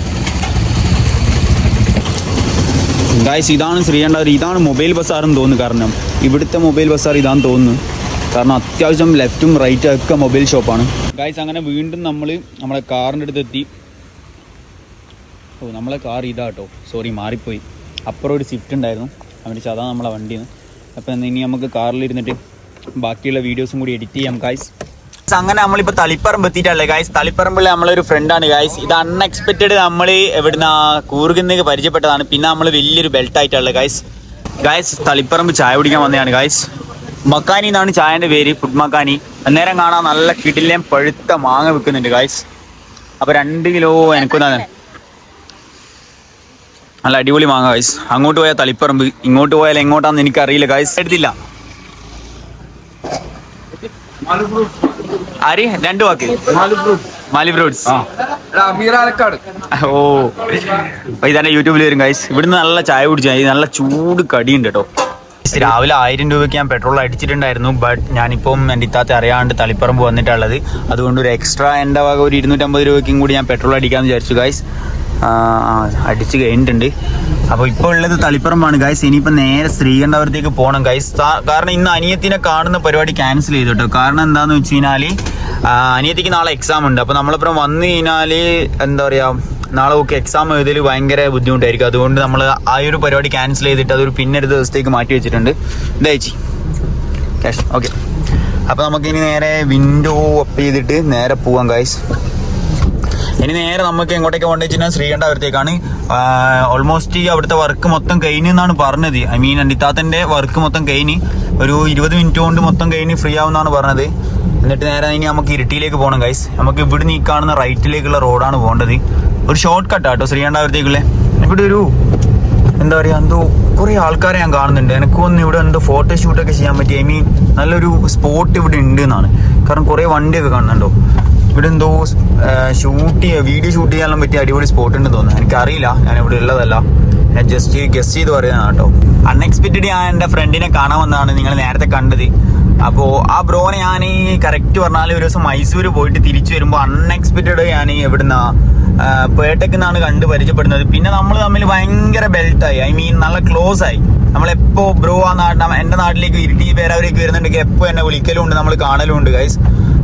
ഗായ്സ് ഇതാണ് ശ്രീകണ്ഠ ഇതാണ് മൊബൈൽ ബസാറെന്ന് തോന്നുന്നു. കാരണം ഇവിടുത്തെ മൊബൈൽ ബസ്സാർ ഇതാന്ന് തോന്നുന്നു. കാരണം അത്യാവശ്യം ലെഫ്റ്റും റൈറ്റും ഒക്കെ മൊബൈൽ ഷോപ്പാണ് ഗായ്സ് അങ്ങനെ വീണ്ടും നമ്മൾ നമ്മുടെ കാറിന്റെ അടുത്ത് എത്തി. ഓ നമ്മളെ കാർ ഇതാ കേട്ടോ സോറി മാറിപ്പോയി. അപ്പുറം ഒരു സ്വിഫ്റ്റ് ഉണ്ടായിരുന്നു. അവന്റെ ചതാ നമ്മളെ വണ്ടിയിൽ വണ്ടിന്ന്. അപ്പം ഇനി നമുക്ക് കാറിലിരുന്നിട്ട് ബാക്കിയുള്ള വീഡിയോസും കൂടി എഡിറ്റ് ചെയ്യാം ഗായ്സ് അങ്ങനെ നമ്മളിപ്പോൾ തളിപ്പറമ്പ് എത്തിയിട്ടല്ലേ ഗായ്സ് തളിപ്പറമ്പിൽ നമ്മളൊരു ഫ്രണ്ടാണ് ഗായ്സ് ഇത് അൺഎക്സ്പെക്റ്റഡ് നമ്മൾ എവിടുന്ന കൂർഗിന്നേക്ക് പരിചയപ്പെട്ടതാണ്. പിന്നെ നമ്മൾ വലിയൊരു ബെൽറ്റ് ആയിട്ടുള്ളത് ഗായ്സ് ഗായ്സ് തളിപ്പറമ്പ് ചായ കുടിക്കാൻ വന്നതാണ് ഗായ്സ് മക്കാനി എന്നാണ് ചായന്റെ പേര് ഫുഡ് മക്കാനി. അന്നേരം കാണാൻ നല്ല കിടിലേം പഴുത്ത മാങ്ങ വിൽക്കുന്നുണ്ട് ഗായ്സ് അപ്പോൾ രണ്ട് കിലോ എനിക്കൊന്നാണ് നല്ല അടിപൊളി മാങ്ങ ഗൈസ് അങ്ങോട്ട് പോയാൽ തളിപ്പറമ്പ്. ഇങ്ങോട്ട് പോയാൽ എങ്ങോട്ടാന്ന് എനിക്കറിയില്ല ഗൈസ് എടുത്തില്ല. ആര്? രണ്ട് വാക്ക്. മാലി ഫ്രൂട്ട്സ്. ഓ. ഇതന്നെ യൂട്യൂബിൽ വരും ഗൈസ് ഇവിടുന്ന് നല്ല ചായ കുടിച്ചു നല്ല ചൂട് കടിയുണ്ട് കേട്ടോ. രാവിലെ ആയിരം രൂപയ്ക്ക് ഞാൻ പെട്രോൾ അടിച്ചിട്ടുണ്ടായിരുന്നു ബട്ട് ഞാനിപ്പം എന്റെ ഇത്താത്ത അറിയാണ്ട് തളിപ്പറമ്പ് വന്നിട്ടുള്ളത്. അതുകൊണ്ട് ഒരു എക്സ്ട്രാ എന്റെ വക ഒരു ഇരുന്നൂറ്റമ്പത് രൂപയ്ക്കും കൂടി ഞാൻ പെട്രോൾ അടിക്കാമെന്ന് വിചാരിച്ചു ഗൈസ് അടിച്ച് കഴിഞ്ഞിട്ടുണ്ട്. അപ്പോൾ ഇപ്പോൾ ഉള്ളത് തളിപ്പറമ്പാണ്. ഗൈസ് ഇനിയിപ്പോൾ നേരെ ശ്രീകണ്ഠപുരത്തേക്ക് പോകണം ഗൈസ് കാരണം ഇന്ന് അനിയത്തിനെ കാണുന്ന പരിപാടി ക്യാൻസൽ ചെയ്തു കേട്ടോ. കാരണം എന്താന്ന് വെച്ച് കഴിഞ്ഞാൽ അനിയത്തിക്ക് നാളെ എക്സാം ഉണ്ട്. അപ്പോൾ നമ്മളിപ്പം വന്നു കഴിഞ്ഞാൽ എന്താ പറയുക നാളെ ഒക്കെ എക്സാം എഴുതിയതിൽ ഭയങ്കര ബുദ്ധിമുട്ടായിരിക്കും. അതുകൊണ്ട് നമ്മൾ ആ ഒരു പരിപാടി ക്യാൻസൽ ചെയ്തിട്ട് അതൊരു പിന്നൊരു ദിവസത്തേക്ക് മാറ്റി വെച്ചിട്ടുണ്ട്. ദയച്ചി ക്യാഷ് ഓക്കെ അപ്പോൾ നമുക്കിനി നേരെ വിൻഡോ അപ്പ് ചെയ്തിട്ട് നേരെ പോവാം ഗൈസ് ഇനി നേരെ നമുക്ക് എങ്ങോട്ടേക്ക് പോകേണ്ടത് വെച്ചാൽ ശ്രീകണ്ഠപുരത്തേക്കാണ്. ഓൾമോസ്റ്റ് അവിടുത്തെ വർക്ക് മൊത്തം കഴിഞ്ഞു എന്നാണ് പറഞ്ഞത്. ഐ മീൻ അണ്ടിത്താത്തന്റെ വർക്ക് മൊത്തം കഴിഞ്ഞ് ഒരു ഇരുപത് മിനിറ്റ് കൊണ്ട് മൊത്തം കഴിഞ്ഞ് ഫ്രീ ആവുമെന്നാണ് പറഞ്ഞത്. എന്നിട്ട് നേരെ ഇനി നമുക്ക് ഇരിട്ടിയിലേക്ക് പോകണം ഗൈസ് നമുക്ക് ഇവിടെ ഈ കാണുന്ന റൈറ്റിലേക്കുള്ള റോഡാണ് പോകേണ്ടത്. ഒരു ഷോർട്ട് കട്ട് കേട്ടോ ശ്രീകണ്ഠപുരത്തേക്കുള്ള. ഇവിടെ ഒരു എന്താ പറയുക എന്തോ കുറേ ആൾക്കാരെ ഞാൻ കാണുന്നുണ്ട്. എനിക്ക് ഒന്ന് ഇവിടെ എന്തോ ഫോട്ടോ ഷൂട്ടൊക്കെ ചെയ്യാൻ പറ്റി ഐ മീൻ നല്ലൊരു സ്പോട്ട് ഇവിടെ ഉണ്ട് എന്നാണ്. കാരണം കുറേ വണ്ടിയൊക്കെ കാണുന്നുണ്ടോ? ഇവിടെ എന്തോ ഷൂട്ട് ചെയ്യുക വീഡിയോ ഷൂട്ട് ചെയ്യാനും പറ്റിയ അടിപൊളി സ്പോട്ട് ഉണ്ടെന്ന് തോന്നുന്നു. എനിക്കറിയില്ല. ഞാൻ ഇവിടെ ഉള്ളതല്ല. ഞാൻ ജസ്റ്റ് ഗസ് ചെയ്ത് പറയുന്നതാണ് കേട്ടോ. അൺഎക്സ്പെക്റ്റഡ് ഞാൻ എന്റെ ഫ്രണ്ടിനെ കാണാൻ വന്നതാണ്. നിങ്ങൾ നേരത്തെ കണ്ടത്. അപ്പോൾ ആ ബ്രോനെ ഞാൻ ഈ കറക്റ്റ് പറഞ്ഞാൽ ഒരു ദിവസം മൈസൂർ പോയിട്ട് തിരിച്ചു വരുമ്പോൾ അൺഎക്സ്പെക്റ്റഡ് ഞാൻ എവിടുന്ന പേട്ടക്കുന്നാണ് കണ്ട് പരിചയപ്പെടുന്നത്. പിന്നെ നമ്മൾ തമ്മിൽ ഭയങ്കര ബെൽറ്റായി ഐ മീൻ നല്ല ക്ലോസ് ആയി. നമ്മളെപ്പോ ബ്രോ ആ നാട്ടിൽ എന്റെ നാട്ടിലേക്ക് ഇരുട്ടി പേരവരേക്ക് വരുന്നുണ്ടെങ്കിൽ എപ്പോൾ എന്നെ വിളിക്കലും ഉണ്ട് നമ്മൾ കാണലും ഉണ്ട് ഗൈസ്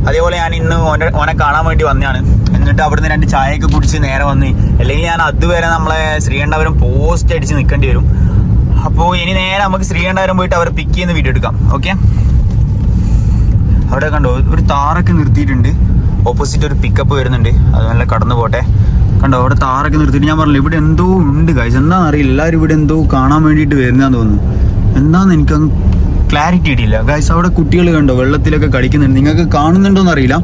അതേപോലെ ഞാൻ ഇന്ന് ഓനെ ഓനെ കാണാൻ വേണ്ടി വന്നതാണ്. എന്നിട്ട് അവിടുന്ന് രണ്ട് ചായയൊക്കെ കുടിച്ച് നേരെ വന്ന്. അല്ലെങ്കിൽ ഞാൻ അതുവരെ നമ്മളെ ശ്രീകണ്ഠപുരം പോസ്റ്റ് അടിച്ച് നിൽക്കേണ്ടി വരും. അപ്പോൾ ഇനി നേരെ നമുക്ക് ശ്രീകണ്ഠപുരം പോയിട്ട് അവരെ പിക്ക് ചെയ്യുന്ന വീഡിയോ എടുക്കാം. ഓക്കെ അവിടെ കണ്ടോ? ഒരു താറൊക്കെ നിർത്തിയിട്ടുണ്ട്. ഓപ്പോസിറ്റ് ഒരു പിക്കപ്പ് വരുന്നുണ്ട്. അത് നല്ല കടന്നു പോട്ടെ. കണ്ടോ? അവിടെ താറൊക്കെ നിർത്തിയിട്ട് ഞാൻ പറഞ്ഞില്ല ഇവിടെ എന്തോ ഉണ്ട് കാഴ്ച എന്താണെന്ന് അറിയില്ല. എല്ലാവരും ഇവിടെ എന്തോ കാണാൻ വേണ്ടിയിട്ട് വരുന്നതാന്ന് തോന്നുന്നു. എന്താണെന്ന് എനിക്കങ്ങ് ക്ലാരിറ്റി കിട്ടിയില്ല ഗൈസ് അവിടെ കുട്ടികൾ കണ്ടോ വെള്ളത്തിലൊക്കെ കളിക്കുന്നുണ്ട്. നിങ്ങൾക്ക് കാണുന്നുണ്ടോ എന്ന് അറിയില്ല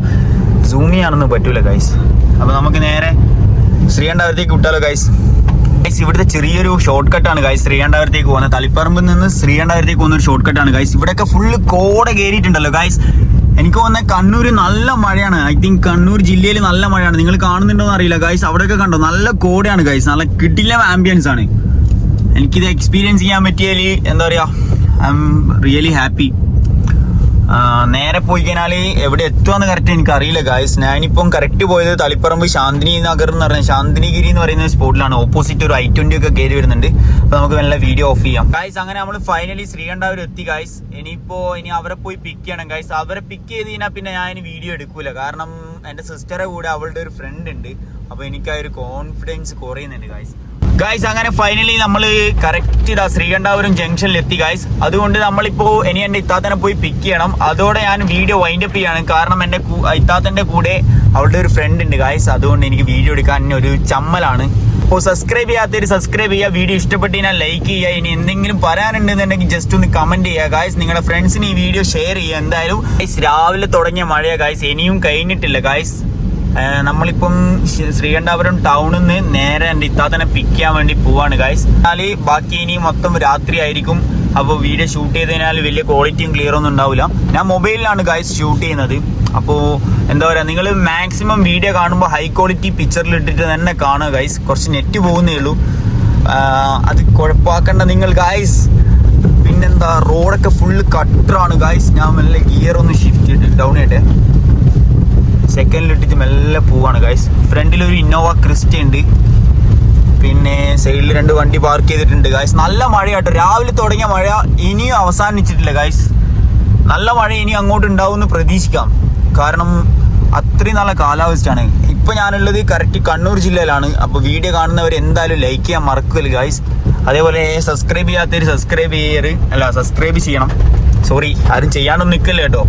സൂമി ആണെന്ന് പറ്റൂല ഗൈസ് അപ്പോൾ നമുക്ക് നേരെ ശ്രീകണ്ഠപുരത്തേക്ക് വിട്ടാലോ ഗൈസ് ഗൈസ് ഇവിടുത്തെ ചെറിയൊരു ഷോർട്ട് കട്ടാണ് ഗൈസ് ശ്രീകണ്ഠപുരത്തേക്ക് പോകുന്നത്. തളിപ്പറമ്പിൽ നിന്ന് ശ്രീകണ്ഠപുരത്തേക്ക് പോകുന്ന ഒരു ഷോർട്ട് കട്ടാണ് ഗൈസ് ഇവിടെയൊക്കെ ഫുള്ള് കോട കയറിയിട്ടുണ്ടല്ലോ ഗൈസ് എനിക്ക് തോന്നുന്നത് കണ്ണൂർ നല്ല മഴയാണ്. ഐ തിങ്ക് കണ്ണൂർ ജില്ലയിൽ നല്ല മഴയാണ്. നിങ്ങൾ കാണുന്നുണ്ടോ എന്ന് അറിയില്ല ഗൈസ് അവിടെയൊക്കെ കണ്ടോ നല്ല കോടയാണ് ഗൈസ് നല്ല കിട്ടില്ല ആംബിയൻസ് ആണ്. എനിക്കിത് എക്സ്പീരിയൻസ് ചെയ്യാൻ പറ്റിയാൽ എന്താ പറയുക ഐ എം റിയലി ഹാപ്പി നേരെ പോയി കഴിഞ്ഞാൽ എവിടെ എത്തുമെന്ന് കറക്റ്റ് എനിക്ക് അറിയില്ല ഗായ്സ് ഞാനിപ്പം കറക്റ്റ് പോയത് തളിപ്പറമ്പ് ശാന്തിനി നഗർ എന്ന് പറഞ്ഞ ശാന്തിനിഗിരി എന്ന് പറയുന്ന സ്പോട്ടിലാണ് ഓപ്പോസിറ്റ് ഒരു ഐ ട്വന്റി ഒക്കെ കയറി വരുന്നുണ്ട്. അപ്പൊ നമുക്ക് നല്ല വീഡിയോ ഓഫ് ചെയ്യാം. ഗായ്സ് അങ്ങനെ നമ്മൾ ഫൈനലി ശ്രീകണ്ഠാപുരം എത്തി ഗായ്സ് ഇനിയിപ്പോ ഇനി അവരെ പോയി പിക്ക് ചെയ്യണം ഗായ്സ് അവരെ പിക്ക് ചെയ്ത് കഴിഞ്ഞാൽ പിന്നെ ഞാൻ ഇനി വീഡിയോ എടുക്കൂല. കാരണം എന്റെ സിസ്റ്ററെ കൂടെ അവളുടെ ഒരു ഫ്രണ്ട് ഉണ്ട്. അപ്പൊ എനിക്ക് ആ ഒരു കോൺഫിഡൻസ് കുറയുന്നുണ്ട് ഗായ്സ് ഗായ്സ് അങ്ങനെ ഫൈനലി നമ്മൾ കറക്റ്റ് ഇതാ ശ്രീകണ്ഠാപുരം ജംഗ്ഷനിൽ എത്തി ഗായ്സ് അതുകൊണ്ട് നമ്മളിപ്പോ ഇനി എന്റെ ഇത്താത്തനെ പോയി പിക്ക് ചെയ്യണം. അതോടെ ഞാൻ വീഡിയോ വൈൻഡ് അപ്പ് ചെയ്യാണ്. കാരണം എന്റെ ഇത്താത്തന്റെ കൂടെ അവളുടെ ഒരു ഫ്രണ്ട് ഉണ്ട് ഗായ്സ് അതുകൊണ്ട് എനിക്ക് വീഡിയോ എടുക്കാൻ ഒരു ചമ്മലാണ്. അപ്പോൾ സബ്സ്ക്രൈബ് ചെയ്യാത്തവർ സബ്സ്ക്രൈബ് ചെയ്യുക. വീഡിയോ ഇഷ്ടപ്പെട്ട് കഴിഞ്ഞാൽ ലൈക്ക് ചെയ്യുക. ഇനി എന്തെങ്കിലും പറയാനുണ്ടെന്നുണ്ടെങ്കിൽ ജസ്റ്റ് ഒന്ന് കമന്റ് ചെയ്യുക ഗായ്സ് നിങ്ങളുടെ ഫ്രണ്ട്സിന് ഈ വീഡിയോ ഷെയർ ചെയ്യുക. എന്തായാലും ഗായ്സ് രാവിലെ തുടങ്ങിയ മഴയാണ് ഗായ്സ് ഇനിയും കഴിഞ്ഞിട്ടില്ല ഗായ്സ് നമ്മളിപ്പം ശ്രീകണ്ഠാപുരം ടൗണിൽ നിന്ന് നേരെ എന്റെ ഇത്താത്തനെ പിക്ക് ചെയ്യാൻ വേണ്ടി പോവാണ് ഗൈസ് എന്നാൽ ബാക്കി ഇനി മൊത്തം രാത്രി ആയിരിക്കും. അപ്പോൾ വീഡിയോ ഷൂട്ട് ചെയ്തതിനാൽ വലിയ ക്വാളിറ്റിയും ക്ലിയർ ഒന്നും ഉണ്ടാവില്ല. ഞാൻ മൊബൈലിലാണ് ഗൈസ് ഷൂട്ട് ചെയ്യുന്നത്. അപ്പോൾ എന്താ പറയുക നിങ്ങൾ മാക്സിമം വീഡിയോ കാണുമ്പോൾ ഹൈ ക്വാളിറ്റി പിക്ചറിൽ ഇട്ടിട്ട് തന്നെ കാണുക ഗൈസ് കുറച്ച് നെറ്റ് പോകുന്നേ ഉള്ളൂ. അത് കുഴപ്പമാക്കേണ്ട നിങ്ങൾ ഗൈസ് പിന്നെന്താ റോഡൊക്കെ ഫുള്ള് കട്ടറാണ് ഗൈസ് ഞാൻ മെല്ലെ ഗിയർ ഒന്ന് ഷിഫ്റ്റ് ചെയ്തിട്ട് ഡൗൺ ചെയ്യട്ടെ. സെക്കൻഡിൽ ഇട്ടിട്ട് മെല്ലെ പോവാണ് ഗൈസ് ഫ്രണ്ടിൽ ഒരു ഇന്നോവ ക്രിസ്റ്റ ഉണ്ട്. പിന്നെ സൈഡിൽ രണ്ട് വണ്ടി പാർക്ക് ചെയ്തിട്ടുണ്ട് ഗൈസ് നല്ല മഴയാട്ടോ. രാവിലെ തുടങ്ങിയ മഴ ഇനിയും അവസാനിച്ചിട്ടില്ല ഗൈസ് നല്ല മഴ ഇനി അങ്ങോട്ട് ഉണ്ടാവും എന്ന് പ്രതീക്ഷിക്കാം. കാരണം അത്രയും നല്ല കാലാവസ്ഥയാണ്. ഇപ്പൊ ഞാനുള്ളത് കറക്റ്റ് കണ്ണൂർ ജില്ലയിലാണ്. അപ്പോൾ വീഡിയോ കാണുന്നവർ എന്തായാലും ലൈക്ക് ചെയ്യാൻ മറക്കില്ല ഗൈസ് അതേപോലെ സബ്സ്ക്രൈബ് ചെയ്യാത്തവർ സബ്സ്ക്രൈബ് ചെയ്യരുത്. അല്ല സബ്സ്ക്രൈബ് ചെയ്യണം. സോറി ആരും ചെയ്യാനൊന്നും നിൽക്കില്ല കേട്ടോ.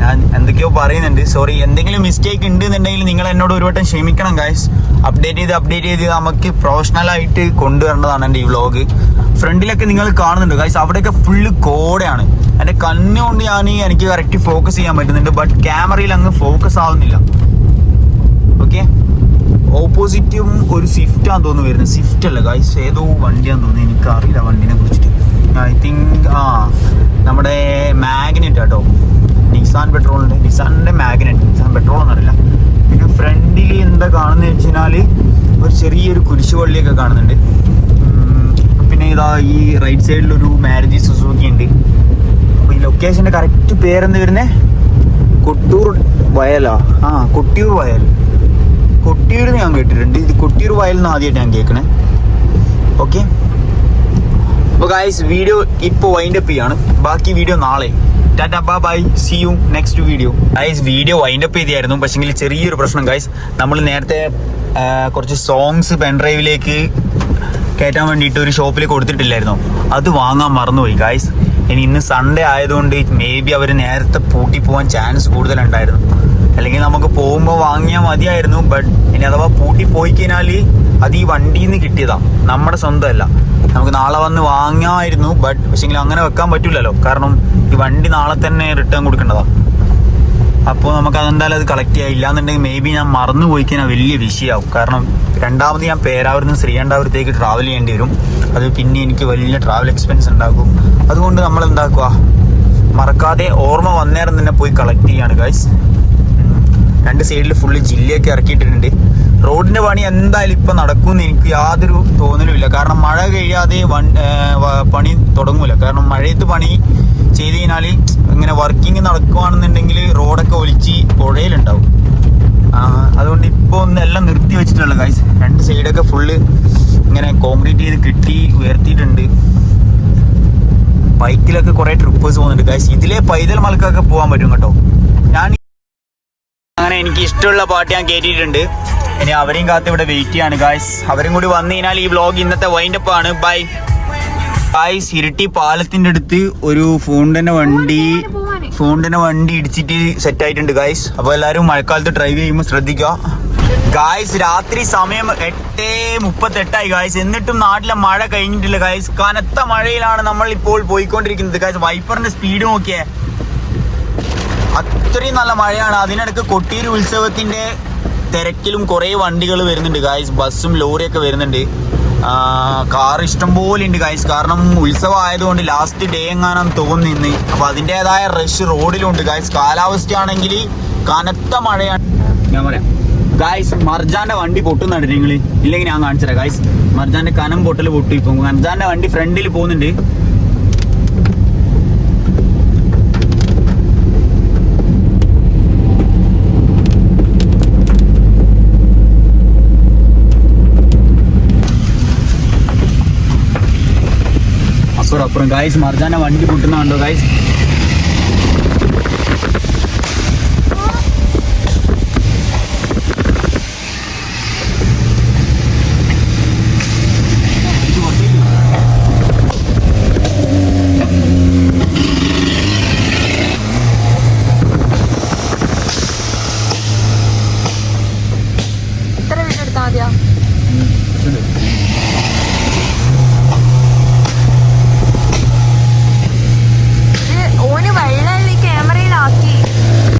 ഞാൻ എന്തൊക്കെയോ പറയുന്നുണ്ട്. സോറി എന്തെങ്കിലും മിസ്റ്റേക്ക് ഉണ്ട് എന്നുണ്ടെങ്കിൽ നിങ്ങൾ എന്നോട് ഒരു വട്ടം ക്ഷമിക്കണം ഗായ്സ് അപ്ഡേറ്റ് ചെയ്ത് അപ്ഡേറ്റ് ചെയ്ത് നമുക്ക് പ്രൊഫഷണലായിട്ട് കൊണ്ടുവരേണ്ടതാണ് എന്റെ ഈ വ്ളോഗ് ഫ്രണ്ടിലൊക്കെ നിങ്ങൾ കാണുന്നുണ്ട് ഗായ്സ് അവിടെയൊക്കെ ഫുള്ള് കോടയാണ്. എന്റെ കണ്ണുകൊണ്ട് ഞാൻ എനിക്ക് കറക്റ്റ് ഫോക്കസ് ചെയ്യാൻ പറ്റുന്നുണ്ട് ബട്ട് ക്യാമറയിൽ അങ്ങ് ഫോക്കസ് ആവുന്നില്ല. ഓക്കെ ഓപ്പോസിറ്റും ഒരു സ്വിഫ്റ്റ് ആണെന്ന് തോന്നുന്നു വരുന്നത്. സ്വിഫ്റ്റ് അല്ല ഗായ്സ് ഏതോ വണ്ടിയാന്ന് തോന്നുന്നു. എനിക്ക് അറിയില്ല വണ്ടിനെ കുറിച്ചിട്ട്. ഐ തിങ്ക് ആ നമ്മുടെ മാഗ്നറ്റ് കേട്ടോ നിസാൻ പെട്രോളിന്റെ നിസാനിന്റെ മാഗ്നറ്റ് നിസാൻ പെട്രോൾ എന്നറിയില്ല പിന്നെ ഫ്രണ്ടിൽ എന്താ കാണുന്നത് വെച്ച് കഴിഞ്ഞാൽ ഒരു ചെറിയൊരു കുരിശുപള്ളിയൊക്കെ കാണുന്നുണ്ട്. പിന്നെ ഇതാ ഈ റൈറ്റ് സൈഡിൽ ഒരു മാരുതി സുസുക്കി ഉണ്ട്. അപ്പോൾ ഈ ലൊക്കേഷന്റെ കറക്റ്റ് പേരെന്ന് വരുന്നത് കൊട്ടൂർ വയലാ. ആ കൊട്ടിയൂർ വയൽ. കൊട്ടിയൂർ ഞാൻ കേട്ടിട്ടുണ്ട്. ഇത് കൊട്ടിയൂർ വയൽ എന്ന് ആദ്യമായിട്ട് ഞാൻ കേൾക്കണേ. ഓക്കെ അപ്പോൾ ഗായ്സ് വീഡിയോ ഇപ്പോൾ വൈൻഡപ്പ് ചെയ്യാണ്. ബാക്കി വീഡിയോ നാളെ. ടാറ്റ ബാ bye see you next video guys video wind up ചെയ്തായിരുന്നു പക്ഷെങ്കിൽ ചെറിയൊരു പ്രശ്നം ഗൈസ് നമ്മൾ നേരത്തെ കുറച്ച് സോങ്സ് പെൻഡ്രൈവിലേക്ക് കയറ്റാൻ വേണ്ടിയിട്ട് ഒരു ഷോപ്പിൽ കൊടുത്തിട്ടില്ലായിരുന്നു. അത് വാങ്ങാൻ മറന്നുപോയി ഗൈസ് ഇനി ഇന്ന് സൺഡേ ആയതുകൊണ്ട് മേ ബി അവർ നേരത്തെ പൂട്ടി പോകാൻ ചാൻസ് കൂടുതലുണ്ടായിരുന്നു. അല്ലെങ്കിൽ നമുക്ക് പോകുമ്പോൾ വാങ്ങിയാൽ മതിയായിരുന്നു ബട്ട് ഇനി അഥവാ പൂട്ടി പോയി കഴിഞ്ഞാൽ അത് ഈ വണ്ടിയിൽ നിന്ന് കിട്ടിയതാണ് നമ്മുടെ സ്വന്തമല്ല. നമുക്ക് നാളെ വന്ന് വാങ്ങാമായിരുന്നു ബട്ട് പക്ഷെങ്കിൽ അങ്ങനെ വെക്കാൻ പറ്റില്ലല്ലോ കാരണം ഈ വണ്ടി നാളെ തന്നെ റിട്ടേൺ കൊടുക്കേണ്ടതാ. അപ്പോൾ നമുക്ക് അതെന്തായാലും അത് കളക്ട് ചെയ്യാം. ഇല്ലാന്നുണ്ടെങ്കിൽ മേ ബി ഞാൻ മറന്നു പോയി കഴിഞ്ഞാൽ വലിയ വിഷയമാവും കാരണം രണ്ടാമത് ഞാൻ പേരാവൂരിൽ നിന്ന് ശ്രീകണ്ഠാപുരത്തേക്ക് ട്രാവൽ ചെയ്യേണ്ടി വരും. അത് പിന്നെ എനിക്ക് വലിയ ട്രാവൽ എക്സ്പെൻസ് ഉണ്ടാക്കും അതുകൊണ്ട് നമ്മൾ എന്താക്കുക മറക്കാതെ ഓർമ്മ വന്നേരം തന്നെ പോയി കളക്ട് ചെയ്യാണ് ഗൈസ് രണ്ട് സൈഡിൽ ഫുള്ള് ജില്ലയൊക്കെ ഇറക്കിയിട്ടുണ്ട് റോഡിന്റെ പണി എന്തായാലും ഇപ്പൊ നടക്കുമെന്ന് എനിക്ക് യാതൊരു തോന്നലുമില്ല. കാരണം മഴ കഴിയാതെ വൺ പണി തുടങ്ങൂല. കാരണം മഴയത്ത് പണി ചെയ്ത് കഴിഞ്ഞാൽ ഇങ്ങനെ വർക്കിംഗ് നടക്കുവാണെന്നുണ്ടെങ്കിൽ റോഡൊക്കെ ഒലിച്ച് പുഴയിലുണ്ടാവും. അതുകൊണ്ട് ഇപ്പോൾ ഒന്ന് എല്ലാം നിർത്തി വെച്ചിട്ടുള്ള ഗൈസ് രണ്ട് സൈഡൊക്കെ ഫുള്ള് ഇങ്ങനെ കോൺക്രീറ്റ് ചെയ്ത് കെട്ടി ഉയർത്തിയിട്ടുണ്ട്. ബൈക്കിലൊക്കെ കുറേ ട്രിപ്പേഴ്സ് പോകുന്നുണ്ട് ഗൈസ് ഇതിലെ പൈതൽ മലക്കൊക്കെ പോകാൻ പറ്റും കേട്ടോ. അങ്ങനെ എനിക്ക് ഇഷ്ടമുള്ള പാട്ട് ഞാൻ കേട്ടിട്ടുണ്ട്. ഇനി അവരെയും കാത്ത് ഇവിടെ വെയിറ്റ് ചെയ്യാണ് ഗായ്സ് അവരും കൂടി വന്നു കഴിഞ്ഞാൽ ഈ വ്ലോഗ് ഇന്നത്തെ വൈൻഡപ്പ് ആണ്. ബൈ ഗായ്സ് ഇരട്ടി പാലത്തിന്റെ അടുത്ത് ഒരു ഫോണിന്റെ വണ്ടി ഫോണിന്റെ വണ്ടി ഇടിച്ചിട്ട് സെറ്റ് ആയിട്ടുണ്ട് ഗായ്സ് അപ്പോൾ എല്ലാവരും മഴക്കാലത്ത് ഡ്രൈവ് ചെയ്യുമ്പോൾ ശ്രദ്ധിക്കുക. ഗായ്സ് രാത്രി സമയം എട്ട് മുപ്പത്തെട്ടായി ഗായ്സ് എന്നിട്ടും നാട്ടിലെ മഴ കഴിഞ്ഞിട്ടില്ല ഗായ്സ് കനത്ത മഴയിലാണ് നമ്മൾ ഇപ്പോൾ പോയിക്കൊണ്ടിരിക്കുന്നത് ഗായ്സ് വൈപ്പറിന്റെ സ്പീഡ് നോക്കിയേ. അത്രയും നല്ല മഴയാണ്. അതിനിടക്ക് കൊട്ടിയൂർ ഉത്സവത്തിന്റെ തിരക്കിലും കുറേ വണ്ടികൾ വരുന്നുണ്ട് ഗായ്സ് ബസ്സും ലോറിയൊക്കെ വരുന്നുണ്ട്. കാർ ഇഷ്ടം പോലെ ഉണ്ട് ഗായ്സ് കാരണം ഉത്സവം ആയതുകൊണ്ട് ലാസ്റ്റ് ഡേ എങ്ങാനും തോന്നുന്നു അപ്പൊ അതിന്റെതായ റഷ് റോഡിലുണ്ട് ഗായ്സ് കാലാവസ്ഥയാണെങ്കിൽ കനത്ത മഴയാണ്. ഞാൻ പറയാം. ഗായ്സ് മർജാന്റെ വണ്ടി പൊട്ടുന്നുണ്ട് നിങ്ങൾ ഇല്ലെങ്കിൽ ഞാൻ കാണിച്ചുതരാം ഗായ്സ് മർജാന്റെ കനം പൊട്ടൽ പൊട്ടി ഇപ്പം. മർജാന്റെ വണ്ടി ഫ്രണ്ടിൽ പോകുന്നുണ്ട്. അപ്പുറം അപ്പുറം ഗായ്സ് മർജാന്റെ വണ്ടി പൊട്ടുന്നുണ്ടോ ഗായ്സ്